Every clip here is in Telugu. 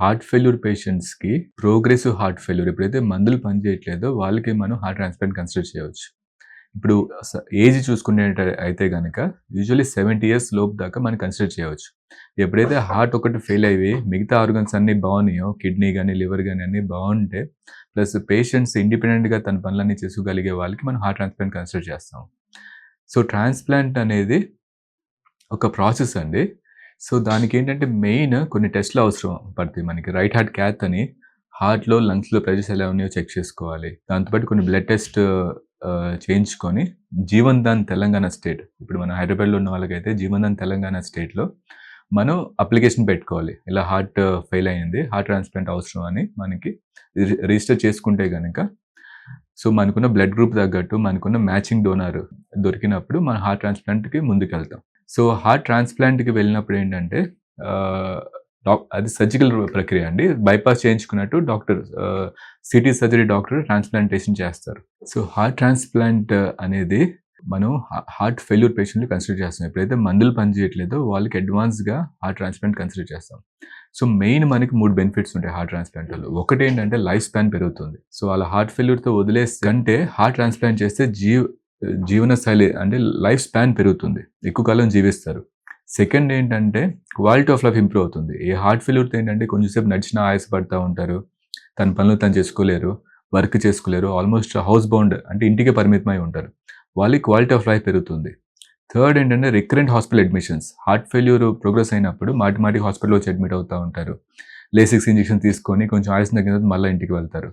హార్ట్ ఫెయిల్యూర్ పేషెంట్స్‌కి ప్రోగ్రెసివ్ హార్ట్ ఫెయిల్యూర్ ఎప్పుడైతే మందులు పనిచేయట్లేదో వాళ్ళకి మనం హార్ట్ ట్రాన్స్‌ప్లాంట్ కన్సిడర్ చేయవచ్చు. ఇప్పుడు స ఏజ్ చూసుకునేట అయితే కనుక యూజువల్లీ 70 ఇయర్స్ లోపు దాకా మనం కన్సిడర్ చేయవచ్చు. ఎప్పుడైతే హార్ట్ ఒకటి ఫెయిల్ అయ్యి మిగతా ఆర్గన్స్ అన్నీ బాగున్నాయో కిడ్నీ కానీ లివర్ కానీ అన్నీ బాగుంటే ప్లస్ పేషెంట్స్ ఇండిపెండెంట్‌గా తన పనులన్నీ చేసుకోగలిగే వాళ్ళకి మనం హార్ట్ ట్రాన్స్‌ప్లాంట్ కన్సిడర్ చేస్తాం. సో, ట్రాన్స్‌ప్లాంట్ అనేది ఒక ప్రాసెస్ అండి. సో, దానికి ఏంటంటే మెయిన్ కొన్ని టెస్ట్‌లు అవసరం పడుతుంది మనకి. రైట్ హార్ట్ క్యాత్ అని హార్ట్‌లో, లంగ్స్‌లో ప్రెజర్స్ ఎలా ఉన్నాయో చెక్ చేసుకోవాలి. దాంతోపాటు కొన్ని బ్లడ్ టెస్ట్ చేయించుకొని జీవన్ దాన్ తెలంగాణ స్టేట్ ఇప్పుడు మన హైదరాబాద్‌లో ఉన్న వాళ్ళకైతే జీవన్ దాన్ తెలంగాణ స్టేట్‌లో మనం అప్లికేషన్ పెట్టుకోవాలి. ఇలా హార్ట్ ఫెయిల్ uh, అయింది. హార్ట్ ట్రాన్స్‌ప్లాంట్ అవసరం అని మనకి రిజిస్టర్ చేసుకుంటే కనుక సో, మనకున్న బ్లడ్ గ్రూప్ తగ్గట్టు మనకున్న మ్యాచింగ్ డోనర్ దొరికినప్పుడు మనం హార్ట్ ట్రాన్స్‌ప్లాంట్‌కి ముందుకెళ్తాం. సో, హార్ట్ ట్రాన్స్‌ప్లాంట్‌కి వెళ్ళినప్పుడు ఏంటంటే డాక్ అది సర్జికల్ ప్రక్రియ అండి. Bypass చేయించుకున్నట్టు doctor CT surgery doctor transplantation చేస్తారు. సో, హార్ట్ ట్రాన్స్‌ప్లాంట్ అనేది మనం హార్ట్ ఫెయిల్యూర్ పేషెంట్లు కన్సిడర్ చేస్తాం. ఎప్పుడైతే మందులు పనిచేయట్లేదో వాళ్ళకి అడ్వాన్స్‌గా హార్ట్ ట్రాన్స్‌ప్లాంట్ కన్సిడర్ చేస్తాం. సో, మెయిన్ మనకి మూడు బెనిఫిట్స్ ఉంటాయి హార్ట్ ట్రాన్స్‌ప్లాంట్ వల్ల. ఒకటేంటంటే లైఫ్ స్పాన్ పెరుగుతుంది. సో, అలా హార్ట్ ఫెయిల్యూర్‌తో వదిలేసి కంటే హార్ట్ ట్రాన్స్‌ప్లాంట్ చేస్తే జీవ్ జీవనశైలి అంటే లైఫ్ స్పాన్ పెరుగుతుంది. ఎక్కువ కాలం జీవిస్తారు. సెకండ్ ఏంటంటే క్వాలిటీ ఆఫ్ లైఫ్ ఇంప్రూవ్ అవుతుంది. ఈ హార్ట్ ఫెయిల్యూర్‌తో ఏంటంటే కొంచెం సేపు ఆయాసపడతా ఉంటారు. తన పనులు తను చేసుకోలేరు. వర్క్ చేసుకోలేరు. ఆల్మోస్ట్ హౌస్ బౌండ్ అంటే ఇంటికే పరిమితమై ఉంటారు. వాళ్ళకి క్వాలిటీ ఆఫ్ లైఫ్ పెరుగుతుంది. థర్డ్ ఏంటంటే recurrent hospital admissions. Heart failure progress అయినప్పుడు మాటి మాటికి హాస్పిటల్‌లో వచ్చి అడ్మిట్ అవుతూ ఉంటారు. లేసిక్స్ ఇంజెక్షన్ తీసుకొని కొంచెం ఆయాసం తగ్గిన తర్వాత మళ్ళీ ఇంటికి వెళ్తారు.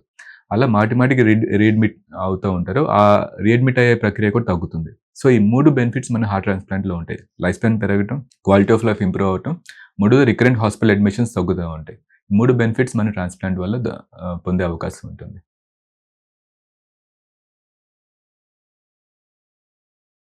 అలా మాటి మాటికి రీడ్ రీడ్మిట్ అవుతూ ఉంటారు. ఆ రీడ్మిట్ అయ్యే ప్రక్రియ కూడా తగ్గుతుంది. సో, ఈ మూడు బెనిఫిట్స్ మన హార్ట్ ట్రాన్స్‌ప్లాంట్‌లో ఉంటాయి. లైఫ్ స్పాన్ పెరగటం, క్వాలిటీ ఆఫ్ లైఫ్ ఇంప్రూవ్ అవ్వటం, మూడు రికరెంట్ హాస్పిటల్ అడ్మిషన్స్ తగ్గుతూ ఉంటాయి. మూడు బెనిఫిట్స్ మన ట్రాన్స్‌ప్లాంట్ వల్ల పొందే అవకాశం ఉంటుంది.